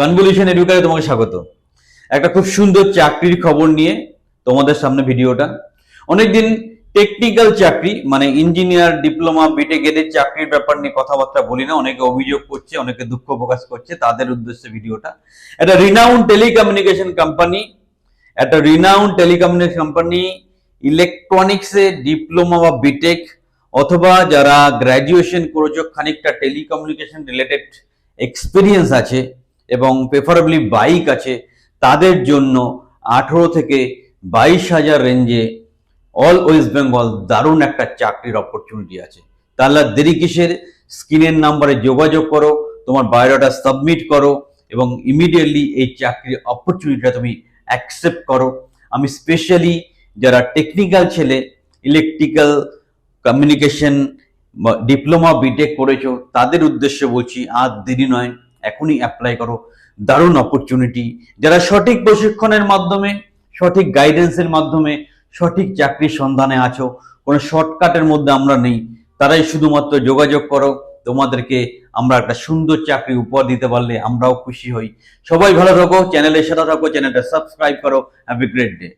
Convolution এডুকেটে তোমাকে স্বাগত। একটা খুব সুন্দর চাকরির খবর নিয়ে তোমাদের সামনে ভিডিওটা। অনেকদিন টেকনিক্যাল চাকরি মানে ইঞ্জিনিয়ার ডিপ্লোমা বিটেক এদের চাকরির ব্যাপার নিয়ে কথাবার্তা বলি না, অনেকে অভিযোগ করছে, অনেকে দুঃখ প্রকাশ করছে, তাদের উদ্দেশ্যে ভিডিওটা। একটা রিনাউন টেলিকমিউনিকেশন কোম্পানি একটা রিনাউন টেলিকমিউনিকেশন কোম্পানি ইলেকট্রনিক্সে ডিপ্লোমা বা বিটেক অথবা যারা গ্র্যাজুয়েশন করেছ, খানিকটা টেলিকমিউনিকেশন রিলেটেড এক্সপিরিয়েন্স আছে এবং প্রেফারেবলি বাইক আছে, তাদের জন্য আঠেরো থেকে বাইশ হাজার রেঞ্জে অল ওয়েস্ট বেঙ্গল দারুণ একটা চাকরির অপরচুনিটি আছে। তাহলে দেরি কিসের? স্ক্রিনের নাম্বারে যোগাযোগ করো, তোমার বায়োডাটা সাবমিট করো এবং ইমিডিয়েটলি এই চাকরির অপরচুনিটিটা তুমি অ্যাকসেপ্ট করো। আমি স্পেশালি যারা টেকনিক্যাল ছেলে ইলেকট্রিক্যাল কমিউনিকেশন ডিপ্লোমা বিটেক করেছ, তাদের উদ্দেশ্যে বলছি, আর দেরি নয় এখনই অ্যাপ্লাই করো। দারুণ অপরচুনিটি যারা সঠিক প্রশিক্ষণের মাধ্যমে, সঠিক গাইডেন্সের মাধ্যমে, সঠিক চাকরির সন্ধানে আছো, কোনো শর্টকাটের মধ্যে আমরা নেই, তারাই শুধুমাত্র যোগাযোগ করো। তোমাদেরকে আমরা একটা সুন্দর চাকরি উপহার দিতে পারলে আমরাও খুশি হই। সবাই ভালো থাকো চ্যানেলের সাথে থাকো চ্যানেলটা সাবস্ক্রাইব করো। Have great day